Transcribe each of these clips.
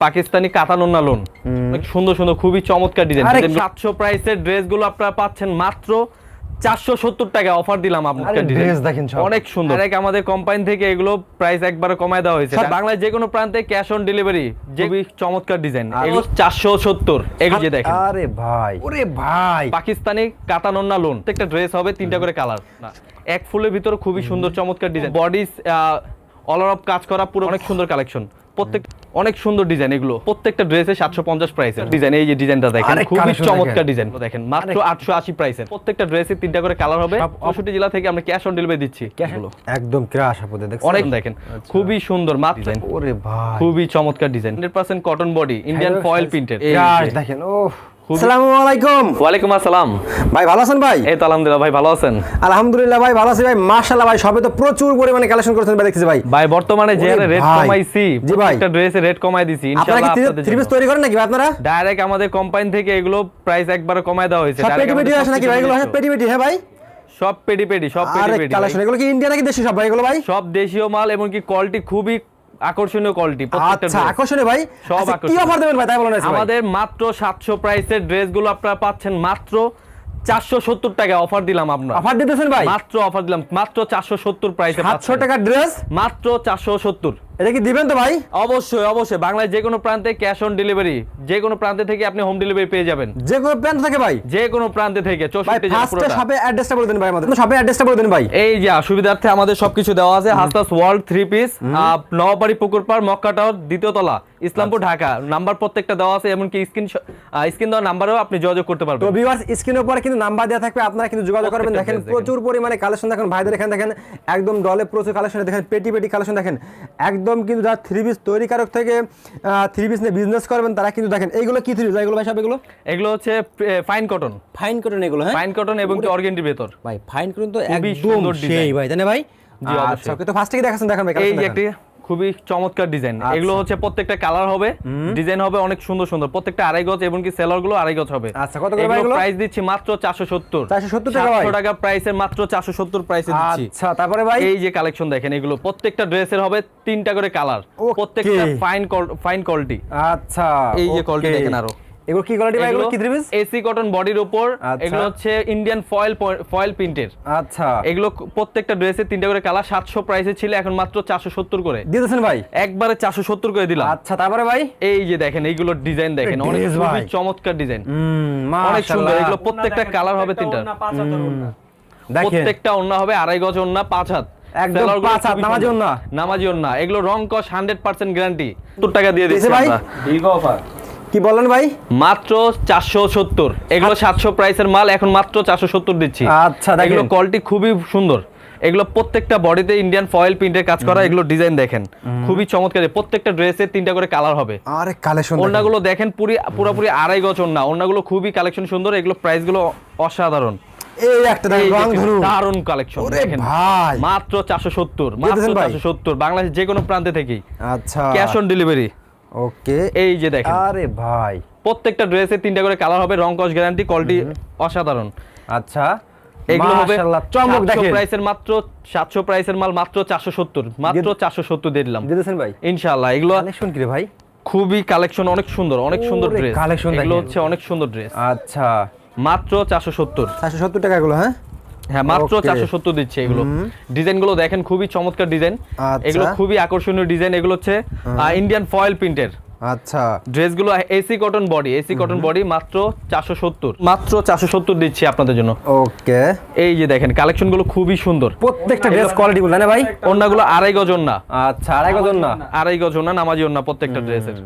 পাকিস্তানি কাতানোনা লোন। সুন্দর সুন্দর খুবই চমৎকার ডিজাইন সাতশো প্রাইসের ড্রেসগুলো আপনারা পাচ্ছেন মাত্র চারশো সত্তর টাকা অফার দিলাম আপনাকে দেখেন অনেক সুন্দর। এক আমাদের কোম্পানি থেকে এগুলো প্রাইস একবার কমায় দেওয়া হয়েছে। বাংলায় যে কোনো প্রান্তে ক্যাশ অন ডেলিভারি যে খুবই চমৎকার ডিজাইন এগুলো চারশো সত্তর। এগুলো যে দেখেন। আরে ভাই। ওরে ভাই। পাকিস্তানি কাতানোন্না লোন। প্রত্যেকটা ড্রেস হবে তিনটা করে কালার এক ফুলের ভিতরে খুবই সুন্দর চমৎকার ডিজাইন বডি অল অফ কাজ করা পুরো অনেক সুন্দর কালেকশন প্রত্যেক অনেক সুন্দর ডিজাইন এগুলো। প্রত্যেকটা ড্রেসে সাতশো পঞ্চাশ প্রাইসের ডিজাইন এই যে ডিজাইনটা দেখেন খুবই চমৎকার ডিজাইন দেখেন মাত্র আটশো আশি প্রাইসের প্রত্যেকটা ড্রেসে তিনটা করে কালার হবে। সব- জেলা থেকে আমরা ক্যাশ অন ডেলিভারি দিচ্ছি একদম ক্রাশ আপদে অনেক দেখেন খুবই সুন্দর মাত্র ওরে ভাই। খুবই চমৎকার design hundred percent cotton body Indian foil printed দেখেন ও আসসালামু আলাইকুম। ওয়ালাইকুম আসসালাম। ভাই ভালো আছেন ভাই? এই তো আলহামদুলিল্লাহ ভাই ভালো আছেন? আলহামদুলিল্লাহ ভাই ভালো আছি ভাই। মাশাআল্লাহ ভাই সবে তো প্রচুর পরিমাণে কালেকশন করেছেন ভাই দেখতেছি ভাই। ভাই বর্তমানে যে ওরে রেট কমাইছি জি ভাই। একটা ড্রেসে রেট কমাই দিছি ইনশাআল্লাহ আপনাদের থ্রি পিস তৈরি করেন নাকি আপনারা? ডাইরেক্ট আমাদের কোম্পানি থেকে এগুলো প্রাইস একবারে কমায় দেওয়া হয়েছে। সব পেটি পেটি আছে নাকি ভাই? এগুলো সবকিছু পেটি পেটি হ্যাঁ ভাই? সব পেটি পেটি সব পেটি পেটি কালেকশন এগুলো কি ইন্ডিয়া নাকি দেশি সব ভাই এগুলো ভাই? সব দেশীয় মাল এবং কি কোয়ালিটি খুবই আকর্ষণীয় কোয়ালিটি আচ্ছা আকর্ষণীয় ভাই। সব আচ্ছা, কি অফার দেবেন ভাই? তাই বলেন আমাদের মাত্র সাতশো প্রাইসের ড্রেসগুলো আপনারা পাচ্ছেন মাত্র চারশো সত্তর টাকা অফার দিলাম আপনার। অফার দিতেছেন ভাই? মাত্র অফার দিলাম মাত্র চারশো সত্তর প্রাইসে সাতশো টাকার ড্রেস মাত্র চারশো সত্তর। এটা কি দিবেন তো ভাই? অবশ্যই অবশ্যই। বাংলায় যে কোনো প্রান্তে ক্যাশ অন ডেলিভারি যে কোনো প্রান্তে থেকে আপনি হোম ডেলিভারি পেয়ে যাবেন। যে কোনো প্রান্ত থেকে ভাই? যে কোনো প্রান্তে থেকে ভাই চৌষট্টি জেলা ফার্স্টে পুরোটা। শপে অ্যাড্রেসটা বলে দেন ভাই আমাদের। শপে অ্যাড্রেসটা বলে দেন ভাই। এই যে সুবিধার্থে আমাদের সবকিছু দেওয়া আছে। হাসতাস ওয়ার্ল্ড থ্রি পিস নবাবাড়ি পুকুর পার মক্কা টাওয়ার দ্বিতীয় তলা। ইসলামপুর আচ্ছা। ঢাকা। নাম্বার প্রত্যেকটা দেওয়া আছে এমনকি স্ক্রিন স্ক্রিন দেওয়ার নাম্বারেও আপনি যোগাযোগ করতে পারবেন। তো ভিউয়ার্স স্ক্রিনের উপরে কিন্তু নাম্বার দেওয়া থাকবে আপনারা কিন্তু যোগাযোগ করবেন। দেখেন প্রচুর পরিমাণে কালেকশন দেখেন। ভাইদের এখানে দেখেন একদম ডলে প্রচুর কালেকশন দেখেন পেটি পেটি কালেকশন দেখেন। একদম কিন্তু যারা থ্রি পিস তৈরিকারক থেকে থ্রি পিস নিয়ে বিজনেস করবেন তারা কিন্তু দেখেন এইগুলো কি থ্রি পিস এগুলো ভাই সব এগুলো? এগুলো হচ্ছে ফাইন কটন ফাইন কটন এগুলো হ্যাঁ? ফাইন কটন এবং কি অর্গেন্ডির ভেতর। ভাই ফাইন কটন তো একদম সুন্দর সেই ভাই তাই না ভাই? জি। আচ্ছা তো ফার্স্ট থেকে দেখাচ্ছেন দেখেন ভাই এই যে খুবই চমৎকার ডিজাইন আচ্ছা। এগুলো হচ্ছে প্রত্যেকটা কালার হবে ডিজাইন হবে অনেক সুন্দর সুন্দর। প্রত্যেকটা আড়াই গজ এবং কি সেলারগুলো আড়াই গজ হবে। আচ্ছা, কত করে এগুলো? প্রাইস দিচ্ছি মাত্র চারশো সত্তর। 470 টাকা ভাই? টাকা প্রাইসের মাত্র চারশো সত্তর প্রাইসে দিচ্ছি। আচ্ছা তারপরে ভাই? এই যে কালেকশন দেখেন এগুলো প্রত্যেকটা ড্রেসের হবে তিনটা করে কালার প্রত্যেকটা ফাইন ফাইন কোয়ালিটি আচ্ছা এই যে কোয়ালিটি দেখেন আরও। এগুলো কি কোয়ালিটি ভাই এগুলো কি থ্রি পিস এসি কটন বডির উপর আচ্ছা। এগুলো হচ্ছে ইন্ডিয়ান ফয়েল ফয়েল প্রিন্টের আচ্ছা। এগুলো প্রত্যেকটা ড্রেসে তিনটা করে কালার সাতশো প্রাইসে ছিল এখন মাত্র চারশো সত্তর করে। দিতেছেন ভাই? একবারে চারশো সত্তর করে দিলাম। আচ্ছা তারপরে ভাই? এই যে দেখেন এইগুলো ডিজাইন দেখেন অনেক খুবই চমৎকার ডিজাইন হুম অনেক সুন্দর এগুলো প্রত্যেকটা কালার হবে তিনটা দেখেন। প্রত্যেকটা ওন্না হবে আড়াই গজ ওন্না পাঁচ হাত। একদম Seller গুলো পাঁচ হাত, নামাজি। ওন্না। নামাজি ওন্না এগুলো রং কস হান্ড্রেড পার্সেন্ট গ্যারান্টি সত্তর টাকা দিয়ে দিচ্ছি ভাই? আমরা। কি বললেন ভাই? মাত্র চারশো সত্তর। এগুলো সাতশো প্রাইসের মাল এখন মাত্র চারশো সত্তর দিচ্ছি। আচ্ছা। এগুলো কোয়ালিটি খুবই সুন্দর। এগুলো প্রত্যেকটা বডিতে ইন্ডিয়ান ফয়েল প্রিন্টের কাজ করা এগুলো ডিজাইন দেখেন। খুবই চমৎকার। প্রত্যেকটা ড্রেসে তিনটা করে কালার হবে। আরে কালেকশন ওড়নাগুলো দেখেন পুরি পুরোপুরি আড়াই গজ ওড়না। ওড়নাগুলো খুবই কালেকশন সুন্দর। এগুলো প্রাইসগুলো অসাধারণ। এই একটা রং ধরুন। দারুণ কালেকশন দেখেন। ভাই। মাত্র চারশো সত্তর মাত্র দিতেছেন ভাই? চারশো সত্তর। বাংলাদেশ যে কোনো প্রান্তে থেকেই। আচ্ছা। Cash on delivery okay. এই যে দেখেন। আরে ভাই। প্রত্যেকটা ড্রেসে তিনটা করে কালার হবে রং কস গ্যারান্টি কোয়ালিটি অসাধারণ। আচ্ছা। এগুলো হবে চমক দেখেন। প্রাইসের মাত্র সাতশো প্রাইসের মাল মাত্র চারশো সত্তর। মাত্র দিয়ে দিলাম। ভাই? ইনশাআল্লাহ এগুলো কালেকশন কি রে ভাই? খুবই কালেকশন অনেক সুন্দর অনেক সুন্দর ড্রেস এগুলো হচ্ছে অনেক সুন্দর ড্রেস আচ্ছা। মাত্র চারশো সত্তর। চারশো সত্তর টাকা এগুলো হ্যাঁ? হ্যাঁ মাত্র চারশো সত্তর দিচ্ছে এগুলো। ডিজাইনগুলো দেখেন খুবই চমৎকার ডিজাইন। আচ্ছা। এগুলো খুবই আকর্ষণীয় ডিজাইন। এগুলো হচ্ছে ইন্ডিয়ান ফয়েল প্রিন্টের আচ্ছা। ড্রেসগুলো AC cotton body AC cotton body মাত্র চারশো সত্তর। মাত্র চারশো সত্তর দিচ্ছি আপনাদের জন্য। ওকে এই যে দেখেন কালেকশনগুলো খুবই সুন্দর। প্রত্যেকটা ড্রেস কোয়ালিটি বললেন ভাই? আড়াই গজ ওন্না আচ্ছা আড়াই গজন না আড়াই গজ ওন্না নামাজি ওন্না প্রত্যেকটা ড্রেসের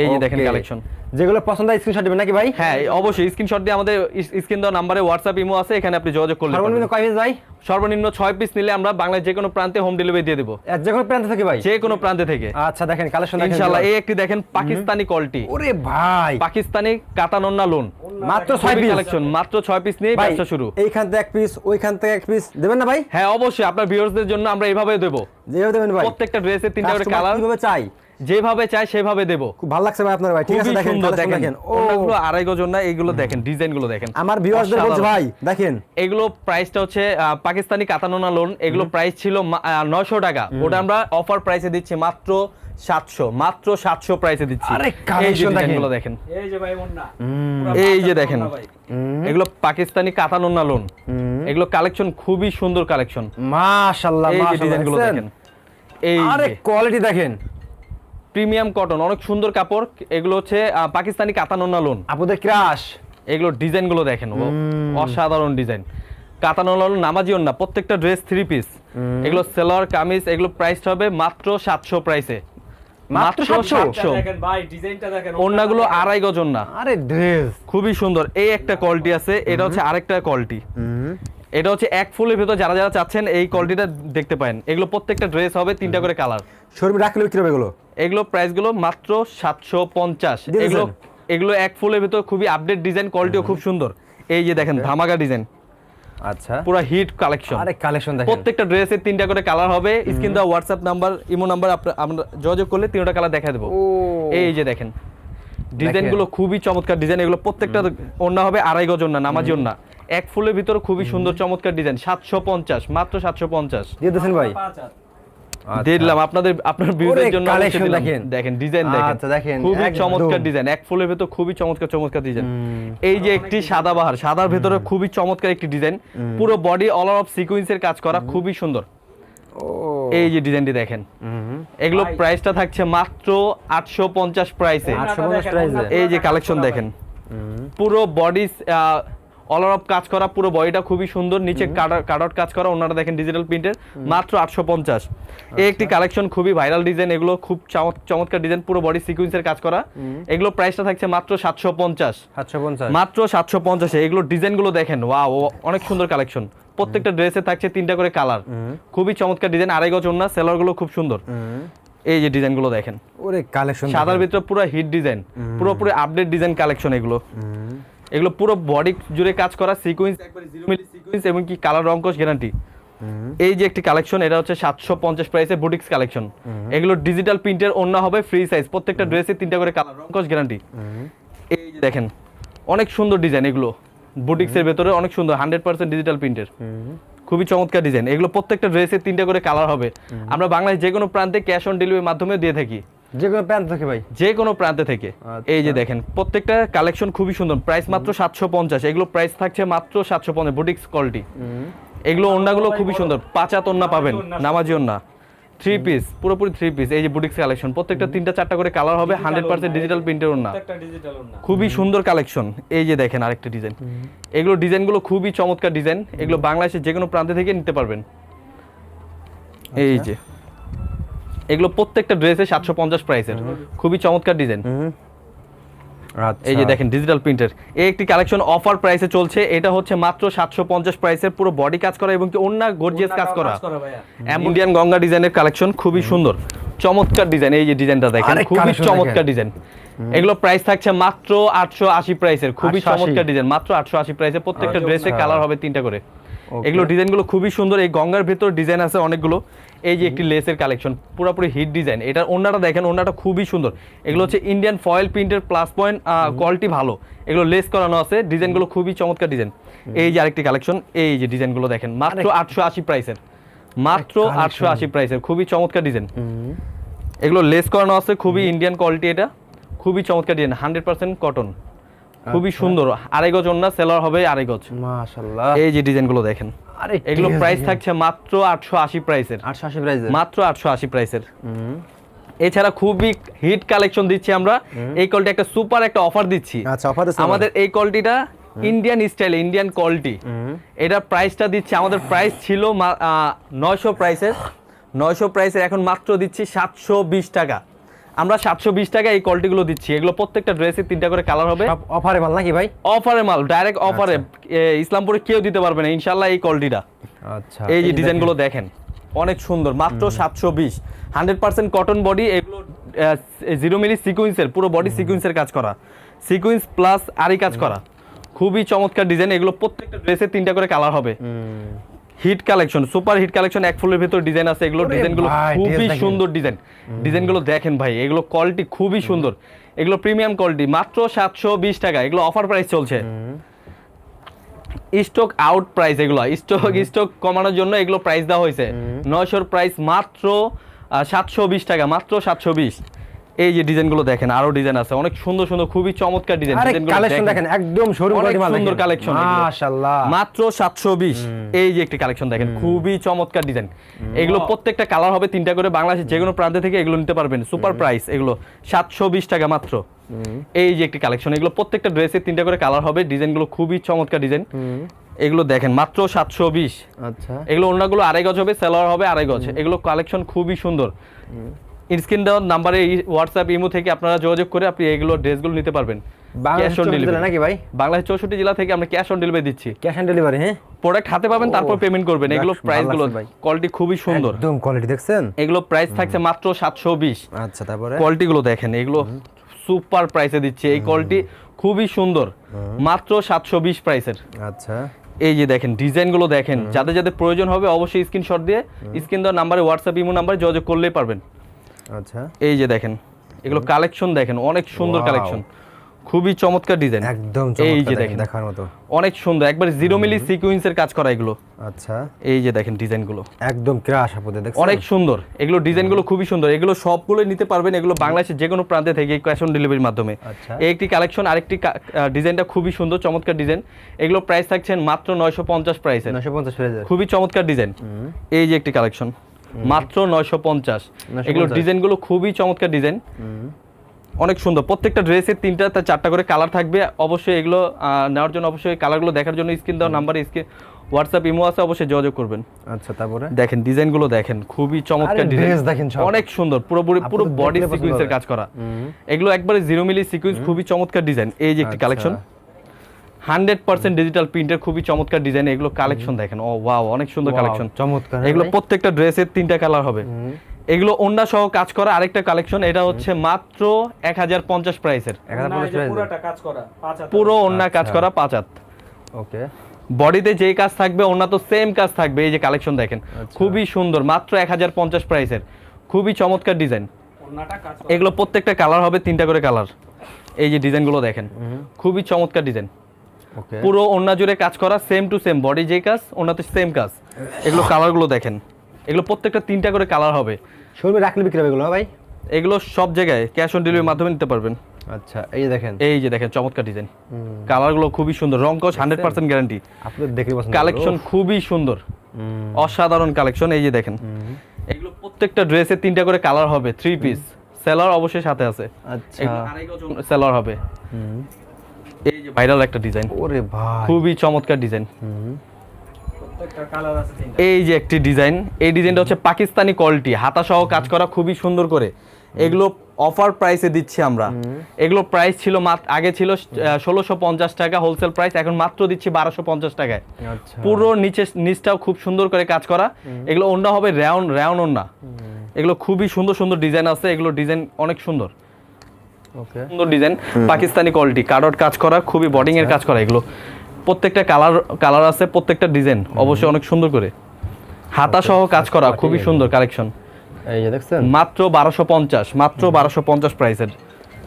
এই যে দেখেন কালেকশন যেগুলো পছন্দ হয় স্ক্রিনশট দিবেন নাকি ভাই? হ্যাঁ অবশ্যই স্ক্রিনশট দিয়ে আমাদের স্ক্রিন দেওয়া নাম্বারে হোয়াটসঅ্যাপ ইমো আছে এখানে আপনি যোগাযোগ করলে সর্বনিম্ন কয় পিস ভাই? সর্বনিম্ন ছয় পিস নিলে আমরা বাংলায় যে কোনো প্রান্তে হোম ডেলিভারি দিয়ে দেবো। যে কোনো প্রান্ত থেকে ভাই? যে কোনো প্রান্তে থেকে। আচ্ছা দেখেন কালেকশন দেখেন ইনশাআল্লাহ এই একটি দেখেন পাকিস্তানি কোয়ালিটি ওরে ভাই। পাকিস্তানি কাতানোন্না লোন মাত্র ছয় পিস কালেকশন মাত্র ছয় পিস নিয়ে ব্যবসা শুরু। এইখান থেকে এক পিস ওইখান থেকে এক পিস দেবেন না ভাই? হ্যাঁ অবশ্যই আপনার ভিউয়ার্সদের জন্য আমরা এইভাবে দেবো। যেভাবে দেবেন ভাই। প্রত্যেকটা ড্রেসে তিনটা করে কালার কীভাবে চাই যেভাবে চাই সেভাবে দেবো। খুব ভালো লাগছে ভাই আপনার ভাই। ঠিক আছে দেখেন দেখেন। ওগুলো আড়াই গজন না এগুলো দেখেন ডিজাইনগুলো দেখেন। আমার ভিউয়ার্সদের বলছে। ভাই দেখেন। এগুলো প্রাইসটা হচ্ছে পাকিস্তানি কাতানোনা লোন এগুলো প্রাইস ছিল নয়শো টাকা। ওটা আমরা অফার প্রাইসে দিচ্ছি মাত্র সাতশো মাত্র সাতশো প্রাইসে দিচ্ছি। আরে, এই collection দেখেন। দেখেন। এই যে ভাই ওন্না এই যে দেখেন। এগুলো পাকিস্তানি কাতানোনা লোন এগুলো কালেকশন খুবই সুন্দর কালেকশন মাশাআল্লাহ এই মাশাআল্লাহ ডিজাইনগুলো দেখেন। এই আরে কোয়ালিটি দেখেন। প্রিমিয়াম কটন অনেক সুন্দর কাপড়। এগুলো হচ্ছে আহ, পাকিস্তানি কাতানোনা লোন আপুদের ক্রাশ এগুলো ডিজাইনগুলো দেখেন অসাধারণ ডিজাইন। কাতানোলা নামাজিও না প্রত্যেকটা ড্রেস থ্রি পিস এগুলো সেলার কামিজ এগুলো প্রাইস হবে মাত্র সাতশো প্রাইসে মাত্র সাতশো? দেখেন ভাই ডিজাইনটা দেখেন ওড়নাগুলো আড়াই গজন না আরে ড্রেস খুবই সুন্দর। এই একটা কোয়ালিটি আছে এটা হচ্ছে আরেকটা কোয়ালিটি এটা হচ্ছে এক ফুলের ভেতর যারা যারা চাচ্ছেন এই কোয়ালিটিটা দেখতে পারেন। এগুলো প্রত্যেকটা ড্রেস হবে তিনটা করে কালার শোরুমে রাখলে বিক্রি এগুলো? এগুলো প্রাইসগুলো মাত্র সাতশো পঞ্চাশ। এগুলো এগুলো এক ফুলের ভেতর খুবই আপডেট ডিজাইন কোয়ালিটিও খুব সুন্দর। এই যে দেখেন ধামাকা ডিজাইন আচ্ছা। পুরো হিট কালেকশন আরে কালেকশন দেখেন। প্রত্যেকটা ড্রেসের তিনটা করে কালার হবে। স্ক্রিন দেওয়া হোয়াটসঅ্যাপ নাম্বার ইমো নাম্বার আমরা যোগাযোগ করলে তিনটা কালার দেখা দেবো। এই যে দেখেন ডিজাইনগুলো খুবই চমৎকার ডিজাইন এগুলো প্রত্যেকটা ওন্না হবে আড়াই গজ ওন্না নামাজি ওন্না এক ফুলের ভিতরে খুবই সুন্দর চমৎকার ডিজাইন সাতশো পঞ্চাশ মাত্র সাতশো পঞ্চাশ। দিয়ে দিয়েছেন ভাই। দিলাম। আপনাদের আপনার ভিউজের জন্য দিলাম। দেখেন। দেখেন ডিজাইন দেখেন। আচ্ছা, দেখেন, খুবই চমৎকার ডিজাইন এক ফুলের ভেতর খুবই চমৎকার চমৎকার ডিজাইন এই যে একটি সাদা বাহার সাদার ভেতরে খুবই চমৎকার একটি ডিজাইন পুরো বডি অল অফ সিকোয়েন্সের কাজ করা খুবই সুন্দর। এই যে ডিজাইনটি দেখেন। এগুলো। প্রাইসটা থাকছে মাত্র আটশো পঞ্চাশ প্রাইসে এই যে কালেকশন দেখেন। পুরো বডি অল অফ কাজ করা পুরো বডিটা খুবই সুন্দর নিচে কাটআউট কাজ করা ওনারা দেখেন ডিজিটাল প্রিন্টের মাত্র আটশো পঞ্চাশ। এই একটি কালেকশন খুবই ভাইরাল ডিজাইন এগুলো খুব চমৎ- চমৎকার ডিজাইন পুরো বডি সিকুয়েন্সের কাজ করা। এগুলো প্রাইসটা থাকছে মাত্র সাতশো পঞ্চাশ। মাত্র সাতশো পঞ্চাশে এগুলো ডিজাইনগুলো দেখেন ওয়া অনেক সুন্দর কালেকশন প্রত্যেকটা ড্রেসে থাকছে তিনটা করে কালার খুবই চমৎকার ডিজাইন আড়াই গজ ওন্না সেলারগুলো খুব সুন্দর। এই যে ডিজাইনগুলো দেখেন। ওরে কালেকশন সাদার ভিতরে পুরো হিট ডিজাইন পুরোপুরি আপডেট ডিজাইন কালেকশন এগুলো। এগুলো পুরো বডি জুড়ে কাজ করা সিকোয়েন্স একবারে জিরো মিলি সিকোয়েন্স এবং কি কালার রঙ্কশ গ্যারান্টি এই যে একটি কালেকশন এটা হচ্ছে সাতশো পঞ্চাশ প্রাইসে বুটিক্স কালেকশন এগুলো ডিজিটাল প্রিন্টের অন্য হবে ফ্রি সাইজ প্রত্যেকটা ড্রেসে তিনটা করে কালার রঙ্কশ গ্যারান্টি এই যে দেখেন অনেক সুন্দর ডিজাইন এগুলো। বুটিক্সের ভেতরে অনেক সুন্দর হান্ড্রেড পার্সেন্ট ডিজিটাল প্রিন্টের খুবই চমৎকার ডিজাইন এগুলো প্রত্যেকটা ড্রেসে তিনটা করে কালার হবে। আমরা বাংলাদেশ যে কোনো প্রান্তে ক্যাশ অন ডেলিভারির মাধ্যমে দিয়ে থাকি। যে কোনো প্যান্ট থাকে ভাই? যে কোনো প্রান্তে থেকে। আচ্ছা। এই যে দেখেন প্রত্যেকটা কালেকশন খুবই সুন্দর। প্রাইস মাত্র সাতশো পঞ্চাশ। এগুলো প্রাইস থাকছে মাত্র সাতশো পঞ্চাশ। Boutiques quality. এগুলো ওন্নাগুলো খুবই সুন্দর। পাঁচাত ওন্না পাবেন নামাজি ওন্না থ্রি পিস পুরোপুরি থ্রি পিস এই যে বুটিক্স কালেকশন প্রত্যেকটা তিনটা চারটা করে কালার হবে হান্ড্রেড পার্সেন্ট ডিজিটাল প্রিন্টের ওন্না প্রত্যেকটা খুবই সুন্দর কালেকশন। এই যে দেখেন আরেকটা ডিজাইন এগুলো ডিজাইনগুলো খুবই চমৎকার ডিজাইন। এগুলো বাংলাদেশের যে কোনো প্রান্ত থেকে নিতে পারবেন। এই যে। এগুলো প্রত্যেকটা ড্রেসে সাতশো পঞ্চাশ প্রাইসের খুবই চমৎকার ডিজাইন আচ্ছা। এই যে দেখেন ডিজিটাল প্রিন্টের এই একটি কালেকশন অফার প্রাইসে চলছে। এটা হচ্ছে মাত্র সাতশো পঞ্চাশ প্রাইসের পুরো বডি কাজ করা এবং কি অন্য গর্জিয়াস কাজ করা। ইন্ডিয়ান গঙ্গা ডিজাইনের কালেকশন খুবই সুন্দর। চমৎকার ডিজাইন এই যে ডিজাইনটা দেখেন খুবই চমৎকার ডিজাইন এগুলো প্রাইস থাকছে মাত্র আটশো আশি প্রাইসের খুবই চমৎকার ডিজাইন মাত্র আটশো আশি প্রাইসে প্রত্যেকটা ড্রেসে আচ্ছা। কালার হবে তিনটা করে. এগুলো ডিজাইনগুলো খুবই সুন্দর। এই গঙ্গার ভেতর ডিজাইন আছে অনেকগুলো। এই যে একটি লেসের কালেকশন পুরোপুরি হিট ডিজাইন এটার ওন্নাটা দেখেন ওন্নাটা খুবই সুন্দর। এগুলো হচ্ছে ইন্ডিয়ান ফয়েল প্রিন্টের প্লাস পয়েন্ট কোয়ালিটি ভালো। এগুলো লেস করানো আছে ডিজাইনগুলো খুবই চমৎকার ডিজাইন এই যে আরেকটি কালেকশন এই যে ডিজাইনগুলো দেখেন মাত্র আটশো আশি প্রাইসের মাত্র আটশো আশি প্রাইসের খুবই চমৎকার ডিজাইন এগুলো লেস করানো আছে খুবই ইন্ডিয়ান কোয়ালিটি এটা খুবই চমৎকার ডিজাইন হান্ড্রেড পার্সেন্ট কটন খুবই সুন্দর। আড়াই গজ না সেলার হবে আড়াই গজ। মাশাআল্লাহ। এই যে ডিজাইনগুলো দেখেন। আরে এগুলো প্রাইস থাকছে মাত্র আটশো আশি প্রাইসের আটশো আশি প্রাইস মাত্র আটশো আশি প্রাইসের এছাড়া খুবই হিট কালেকশন দিচ্ছি আমরা। এই কোয়ালিটি একটা সুপার একটা অফার দিচ্ছি। আচ্ছা অফার আমাদের এই কোয়ালিটিটা ইন্ডিয়ান স্টাইল ইন্ডিয়ান কোয়ালিটি এটার প্রাইসটা দিচ্ছি আমাদের প্রাইস ছিল নয়শো প্রাইসের নয়শো প্রাইসের এখন মাত্র দিচ্ছি সাতশো বিশ টাকা। আমরা সাতশো বিশ টাকা এই কোয়ালিটিগুলো দিচ্ছি। এগুলো প্রত্যেকটা ড্রেসে তিনটা করে কালার হবে। অফারে মাল নাকি ভাই? অফারে মাল ডাইরেক্ট অফারে ইসলামপুরে কেউ দিতে পারবে না ইনশাল্লাহ এই কোয়ালিটিটা আচ্ছা এই যে ডিজাইনগুলো দেখেন। অনেক সুন্দর মাত্র সাতশো বিশ। হান্ড্রেড পার্সেন্ট কটন বডি এগুলো জিরো মিলি সিকুয়েন্সের পুরো বডি সিকুয়েন্সের কাজ করা। সিকুয়েন্স প্লাস আরি কাজ করা। খুবই চমৎকার ডিজাইন এগুলো প্রত্যেকটা ড্রেসে তিনটা করে কালার হবে। Hit collection super hit collection এক ফুলের ভিতর ডিজাইন আছে এগুলো ডিজাইনগুলো খুবই সুন্দর ডিজাইন। ডিজাইনগুলো দেখেন ভাই এগুলো কোয়ালিটি খুবই সুন্দর। এগুলো প্রিমিয়াম কোয়ালিটি মাত্র সাতশো বিশ টাকা এগুলো অফার প্রাইস চলছে। স্টক আউট প্রাইস এগুলো স্টক স্টক কমানোর জন্য এগুলো প্রাইস দেওয়া হয়েছে। নয়শোর প্রাইস মাত্র সাতশো বিশ টাকা মাত্র সাতশো বিশ। এই যে ডিজাইনগুলো দেখেন আরও ডিজাইন আছে। অনেক সুন্দর সুন্দর খুবই চমৎকার ডিজাইন। কালেকশন দেখেন। একদম শোরুম সুন্দর কালেকশন মাশাআল্লাহ। মাত্র সাতশো বিশ। এই যে একটি কালেকশন দেখেন খুবই চমৎকার ডিজাইন। এগুলো প্রত্যেকটা কালার হবে তিনটা করে বাংলাদেশের যে কোনো প্রান্ত থেকে এগুলো নিতে পারবেন। সুপার প্রাইস এগুলো সাতশো বিশ টাকা মাত্র। এই যে একটি কালেকশন এগুলো প্রত্যেকটা ড্রেসের তিনটা করে কালার হবে ডিজাইনগুলো খুবই চমৎকার ডিজাইন। এগুলো দেখেন মাত্র সাতশো বিশ। আচ্ছা। এগুলো অন্যগুলো আড়াই গজ হবে সেলার হবে আড়াই গজ। এগুলো কালেকশন খুবই সুন্দর। স্ক্রিন দেওয়ার নাম্বারে হোয়াটসঅ্যাপ ইমো থেকে আপনারা যোগাযোগ করে আপনি এগুলো ড্রেসগুলো নিতে পারবেন। ক্যাশ অন ডেলিভারি নাকি ভাই? বাংলাদেশ চৌষট্টি জেলা থেকে আমরা ক্যাশ অন ডেলিভারি দিচ্ছি। ক্যাশ অন ডেলিভারি হ্যাঁ? প্রোডাক্ট হাতে পাবেন তারপর পেমেন্ট করবেন। এগুলো লাগছে ভাই। কোয়ালিটি খুবই সুন্দর। একদম কোয়ালিটি দেখছেন? এগুলো প্রাইস থাকছে মাত্র সাতশো বিশ। আচ্ছা তারপরে? কোয়ালিটিগুলো দেখেন এগুলো সুপার প্রাইসে দিচ্ছে। এই কোয়ালিটি খুবই সুন্দর। মাত্র সাতশো বিশ প্রাইসের আচ্ছা। এই যে দেখেন ডিজাইনগুলো দেখেন। যাদের যাদের প্রয়োজন হবে অবশ্যই স্ক্রিনশট দিয়ে স্ক্রিন দেওয়ার নাম্বারে হোয়াটসঅ্যাপ ইমো নাম্বারে যোগাযোগ করলেই পারবেন। আচ্ছা। এই যে দেখেন এগুলো কালেকশন দেখেন অনেক সুন্দর কালেকশন খুবই চমৎকার ডিজাইন একদম এই যে দেখেন দেখার মতো। অনেক সুন্দর একবার জিরো মিলি সিকুয়েন্সের কাজ করা এগুলো। আচ্ছা। এই যে দেখেন ডিজাইনগুলো একদম ক্রাশ আপদে দেখছেন? অনেক সুন্দর এগুলো ডিজাইনগুলো খুবই সুন্দর। এগুলো সবগুলো নিতে পারবেন এগুলো বাংলাদেশের যে কোনো প্রান্তে থেকে ক্যাশ অন ডেলিভারির মাধ্যমে। আচ্ছা। এই একটি কালেকশন আরেকটি ডিজাইনটা খুবই সুন্দর চমৎকার ডিজাইন এগুলো প্রাইস থাকছেন মাত্র নয়শো পঞ্চাশ প্রাইসে নয়শো পঞ্চাশ খুবই চমৎকার ডিজাইন এই যে একটি কালেকশন মাত্র নয়শো পঞ্চাশ। 950 এগুলো ডিজাইনগুলো খুবই চমৎকার ডিজাইন। অনেক সুন্দর। প্রত্যেকটা ড্রেসের তিনটা তা চারটা করে কালার থাকবে। অবশ্যই এগুলো নেওয়ার জন্য অবশ্যই কালারগুলো দেখার জন্য স্ক্রিন দেওয়ার নাম্বারে স্ক্রিন হোয়াটসঅ্যাপ ইমো আছে অবশ্যই যোগাযোগ করবেন। আচ্ছা তারপরে? দেখেন ডিজাইনগুলো দেখেন খুবই চমৎকার dress দেখেন অনেক সুন্দর পুরোপুরি পুরো বডি সিকোয়েন্সের কাজ করা। এগুলো একবারে জিরো মিলি সিকোয়েন্স খুবই চমৎকার ডিজাইন। এই যে একটি আচ্ছা। কালেকশন হান্ড্রেড পার্সেন্ট ডিজিটাল প্রিন্টের খুবই চমৎকার ডিজাইন এগুলো কালেকশন দেখেন। ও ওয়াও অনেক সুন্দর কালেকশন চমৎকার, এগুলো প্রত্যেকটা ড্রেসের তিনটা কালার হবে। এগুলো ওন্ডা সহ কাজ করা আরেকটা কালেকশন এটা হচ্ছে মাত্র এক হাজার পঞ্চাশ প্রাইসের যে হয়ে কাজ করা। পুরো ওন্না কাজ আচ্ছা। করা পাঁচ হাত। ওকে। বডিতে যেই কাজ থাকবে ওনা তো সেম কাজ থাকবে এই যে কালেকশন দেখেন। আচ্ছা। খুবই সুন্দর মাত্র এক হাজার পঞ্চাশ প্রাইসের খুবই চমৎকার ডিজাইন কাজ করা। এগুলো প্রত্যেকটা কালার হবে তিনটা করে কালার এই যে ডিজাইনগুলো দেখেন। খুবই চমৎকার ডিজাইন পুরো ওন্না জুড়ে কাজ করা সেম টু সেম বডি যে কাজ ওনাতে সেম কাজ। এগুলো কালারগুলো দেখেন। এগুলো প্রত্যেকটা তিনটা করে কালার হবে। শোরুমে রাখলে বিক্রি হবে এগুলো হ্যাঁ ভাই? এগুলো সব জায়গায় ক্যাশ অন ডেলিভারির মাধ্যমে নিতে পারবেন। আচ্ছা এই দেখেন। এই যে দেখেন চমৎকার ডিজাইন কালারগুলো খুবই সুন্দর রং কস হান্ড্রেড পার্সেন্ট গ্যারান্টি আপনাদের দেখে কালেকশন খুবই সুন্দর। অসাধারণ কালেকশন এই যে দেখেন। এগুলো প্রত্যেকটা ড্রেসে তিনটা করে কালার হবে থ্রি পিস সেলার অবশ্যই সাথে আছে। আচ্ছা। সেলার হবে। এই যে ভাইরাল একটা ডিজাইন ওরে ভাই। খুবই চমৎকার ডিজাইন প্রত্যেকটা কালার আছে তিনটা। এই যে একটি ডিজাইন এই ডিজাইনটা হচ্ছে পাকিস্তানি কোয়ালিটি হাতা সহ কাজ করা খুবই সুন্দর করে। এগুলো অফার প্রাইসে দিচ্ছি আমরা। এগুলো প্রাইস ছিল মাত্র আগে ছিল ষোলোশো পঞ্চাশ টাকা হোলসেল প্রাইস এখন মাত্র দিচ্ছি বারোশো পঞ্চাশ টাকায়। আচ্ছা। পুরো নিচে নিচটাও খুব সুন্দর করে কাজ করা। এগুলো ওন্না হবে র্যাউন র্যাউন ওন্না এগুলো খুবই সুন্দর সুন্দর ডিজাইন আছে। এগুলো ডিজাইন অনেক সুন্দর। সুন্দর ডিজাইন পাকিস্তানি কোয়ালিটি কার্ডট কাজ করা খুবই বডিং এর কাজ করা এগুলো। প্রত্যেকটা কালার কালার আছে প্রত্যেকটা ডিজাইন অবশ্যই অনেক সুন্দর করে। হাতা সহ কাজ করা খুবই সুন্দর কালেকশন এই যে দেখছেন? মাত্র বারোশো পঞ্চাশ মাত্র বারোশো পঞ্চাশ প্রাইসের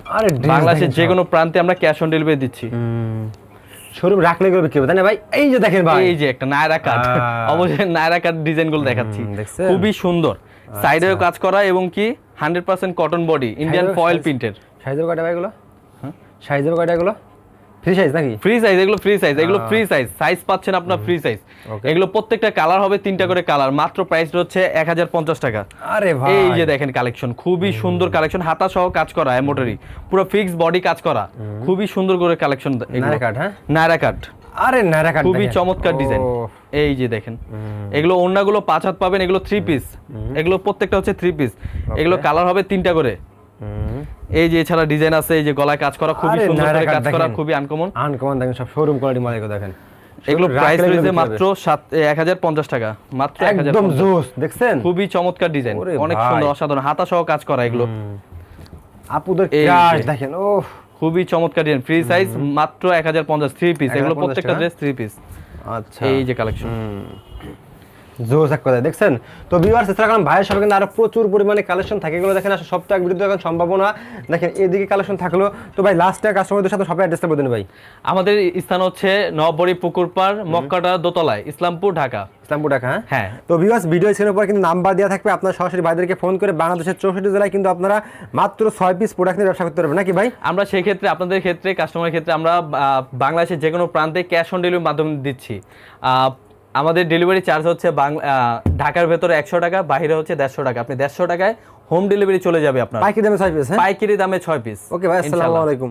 আরে বাংলাদেশের যে কোনো প্রান্তে আমরা ক্যাশ অন ডেলিভারি দিচ্ছি। শোরুম রাখলে বিক্রি হবে তাই না ভাই? এই যে দেখেন ভাই। এই যে একটা নায়রা কাট অবশ্যই নায়রা কাট ডিজাইনগুলো দেখাচ্ছি। খুবই সুন্দর। সাইডেও কাজ করা এবং কি hundred percent cotton body Indian foil size- সাইজের কয়টা ভাই এগুলো? কয়টা এগুলো? ফ্রি সাইজ নাকি? ফ্রি সাইজ এগুলো ফ্রি সাইজ এগুলো ফ্রি সাইজ সাইজ পাচ্ছেন আপনার ফ্রি সাইজ এগুলো প্রত্যেকটা কালার হবে তিনটা করে কালার মাত্র প্রাইস হচ্ছে এক হাজার পঞ্চাশ টাকা। আরে ভাই এই যে দেখেন কালেকশন খুবই সুন্দর কালেকশন হাতা সহ কাজ করা এমব্রয়ডারি পুরো ফিক্স বডি কাজ করা। খুবই সুন্দর করে কালেকশন নায়রা কাট, হ্যাঁ? নায়রা কাট আরে কাট খুবই চমৎকার ডিজাইন এই যে দেখেন। এগুলো অন্যগুলো পাঁচ হাত পাবেন এগুলো থ্রি পিস এগুলো প্রত্যেকটা হচ্ছে থ্রি পিস এগুলো কালার হবে তিনটা করে। এই যে এছাড়া ডিজাইন আছে এই যে গলায় কাজ করা খুবই সুন্দর করে কাজ করা খুবই আনকমন আনকমন দেখেন সব শোরুম কোয়ালিটি মাল এগুলো দেখেন। এগুলো প্রাইস রয়েছে মাত্র সাত এক হাজার পঞ্চাশ টাকা মাত্র হবে। এক হাজার একদম জোস দেখছেন? খুবই চমৎকার ডিজাইন অনেক সুন্দর অসাধারণ হাতা সহ কাজ করা এগুলো। আপুদের ক্রাশ দেখেন ও খুবই চমৎকার ডিজাইন ফ্রি সাইজ মাত্র এক হাজার পঞ্চাশ থ্রি পিস এগুলো প্রত্যেকটা ড্রেস থ্রি পিস আচ্ছা। এই যে কালেকশন জোস এক কথা দেখছেন? তো ভিউয়ার্স এছাড়া কারণ ভাইয়ের সবাই কিন্তু আরও প্রচুর পরিমাণে কালেকশন থাকে। এগুলো দেখেন আসলে সপ্তাহে বিরুদ্ধে এখন সম্ভাবনা দেখেন এদিকে কালেকশন থাকল। তো ভাই লাস্টে কাস্টমারদের সাথে সবাই অ্যাড্রেসটা বলে দিন ভাই। আমাদের স্থান হচ্ছে নববড়ি পুকুরপাড় মক্কাটা দোতলায় ইসলামপুর ঢাকা। ইসলামপুর ঢাকা হ্যাঁ? হ্যাঁ। তো ভিউয়ার্স ভিডিও স্ক্রিনের উপর কিন্তু নাম্বার দেওয়া থাকবে। আপনার সরাসরি ভাইদেরকে ফোন করে বাংলাদেশের চৌষট্টি জেলায় কিন্তু আপনারা মাত্র ছয় পিস প্রোডাক্ট নিয়ে ব্যবসা করতে পারবেন। নাকি ভাই? আমরা সেই ক্ষেত্রে আপনাদের ক্ষেত্রে কাস্টমারের ক্ষেত্রে আমরা আহ, বাংলাদেশের যে কোনো প্রান্তে ক্যাশ অন ডেলিভারির মাধ্যমে দিচ্ছি। আহ, আমাদের ডেলিভারি চার্জ হচ্ছে বাংলা ঢাকার ভেতরে একশো টাকা বাইরে হচ্ছে দেড়শো টাকা। আপনি দেড়শো টাকায় হোম ডেলিভারি চলে যাবে আপনার। পাইকারি দামে ছয় পিস হ্যাঁ? পাইকারি দামে ছয় পিস ওকে ভাই আসসালামু আলাইকুম।